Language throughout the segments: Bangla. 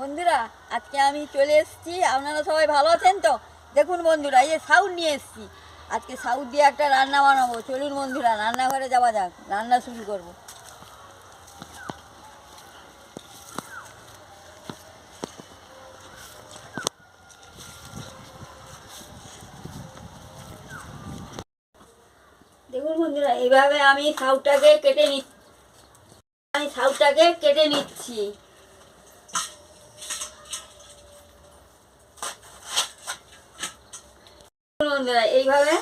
বন্ধুরা, আজকে আমি চলে এসেছি। আপনারা সবাই ভালো আছেন তো? দেখুন বন্ধুরা, এই সাউথ নিয়ে এসেছি। আজকে সাউথ দিয়ে একটা রান্না বানাবো। চলুন বন্ধুরা, রান্নাঘরে যাওয়া যাক। রান্না শুরু করব। দেখুন বন্ধুরা, এইভাবে আমি সাউটাকে কেটে নিচ্ছি আমি সাউটাকে কেটে নিচ্ছি। বন্ধুরা, এইভাবে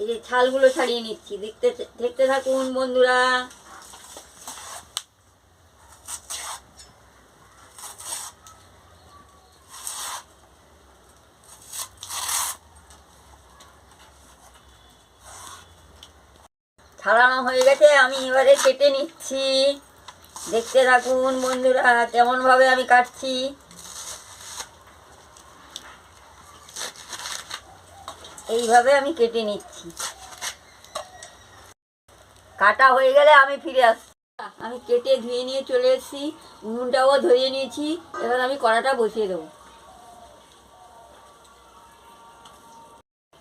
এই যে ছালগুলো ছাড়িয়ে নিচ্ছি। দেখতে দেখতে থাকুন বন্ধুরা। ছাড়ানো হয়ে গেছে, আমি এবারে কেটে নিচ্ছি। দেখতে থাকুন বন্ধুরা কেমন ভাবে আমি কাটছি। এইভাবে আমি কেটে নিচ্ছি। কাটা হয়ে গেলে আমি ফিরে আসছি আমি কেটে ধুয়ে নিয়ে চলে এসেছি, উনুনটাও ধরিয়ে নিয়েছি, এবার আমি কড়াটা বসিয়ে দেবো।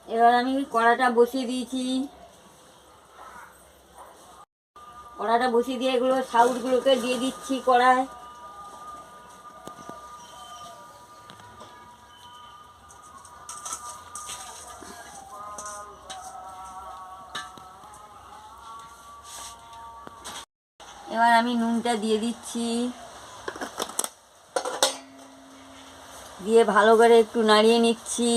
এবার আমি কড়াটা বসিয়ে দিয়েছি। কড়াটা বসিয়ে দিয়ে এগুলো সাউটগুলোকে দিয়ে দিচ্ছি কড়ায়। এবার আমি নুনটা দিয়ে দিচ্ছি। দিয়ে ভালো করে একটু নাড়িয়ে নিচ্ছি।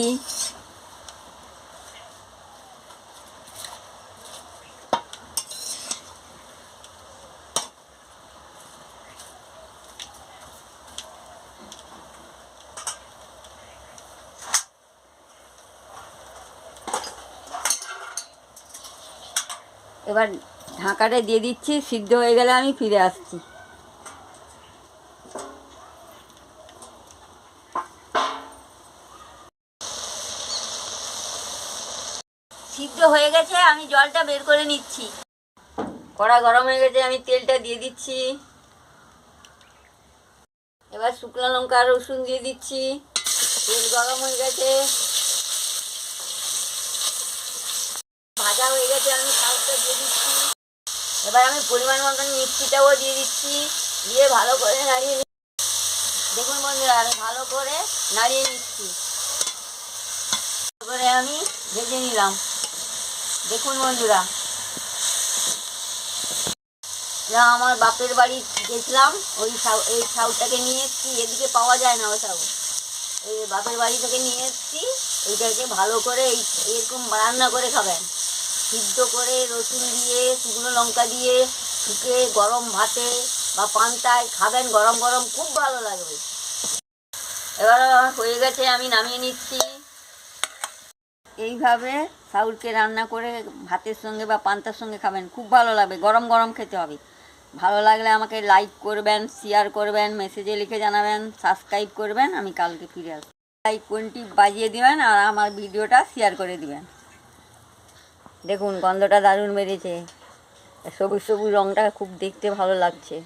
এবার ঢাকাটা দিয়ে দিচ্ছি, সিদ্ধ হয়ে গেলে আমি ফিরে আসছি। সিদ্ধ হয়ে গেছে, আমি জলটা বের করে নিচ্ছি। কড়া গরম হয়ে গেছে, আমি তেলটা দিয়ে দিচ্ছি। এবার শুকনো লঙ্কা রসুন দিয়ে দিচ্ছি। তেল গরম হয়ে গেছে ভাজা হয়ে গেছে আমি শাকটা দিয়ে দিচ্ছি এবার আমি পরিমাণ মতন মিষ্টিটাও দিয়ে দিচ্ছি। দিয়ে ভালো করে নাড়িয়ে নি- দেখুন বন্ধুরা, আমি ভালো করে নাড়িয়ে নিচ্ছি। করে আমি ভেজে নিলাম। দেখুন বন্ধুরা। যা আমার বাপের বাড়ি গেছিলাম, ওই এই সাউটাকে নিয়ে এসেছি। এদিকে পাওয়া যায় না ওই সাউ। এই বাপের বাড়ি থেকে নিয়ে এসেছি, এইটাকে ভালো করে এই এরকম রান্না করে খাবেন। সিদ্ধ করে রসুন দিয়ে, শুকনো লঙ্কা দিয়ে শুকে গরম ভাতে বা পান্তায় খাবেন গরম গরম, খুব ভালো লাগবে। এবার হয়ে গেছে, আমি নামিয়ে নিচ্ছি। এইভাবে সাউলকে রান্না করে ভাতের সঙ্গে বা পান্তার সঙ্গে খাবেন, খুব ভালো লাগবে, গরম গরম খেতে হবে। ভালো লাগলে আমাকে লাইক করবেন, শেয়ার করবেন, মেসেজে লিখে জানাবেন, সাবস্ক্রাইব করবেন, আমি কালকে ফিরে আসব। লাইক কোনটি বাজিয়ে দিবেন আর আমার ভিডিওটা শেয়ার করে দিবেন। দেখুন গন্ধটা দারুণ বেরিয়েছে। সবুজ সবুজ রঙটা খুব দেখতে ভালো লাগছে।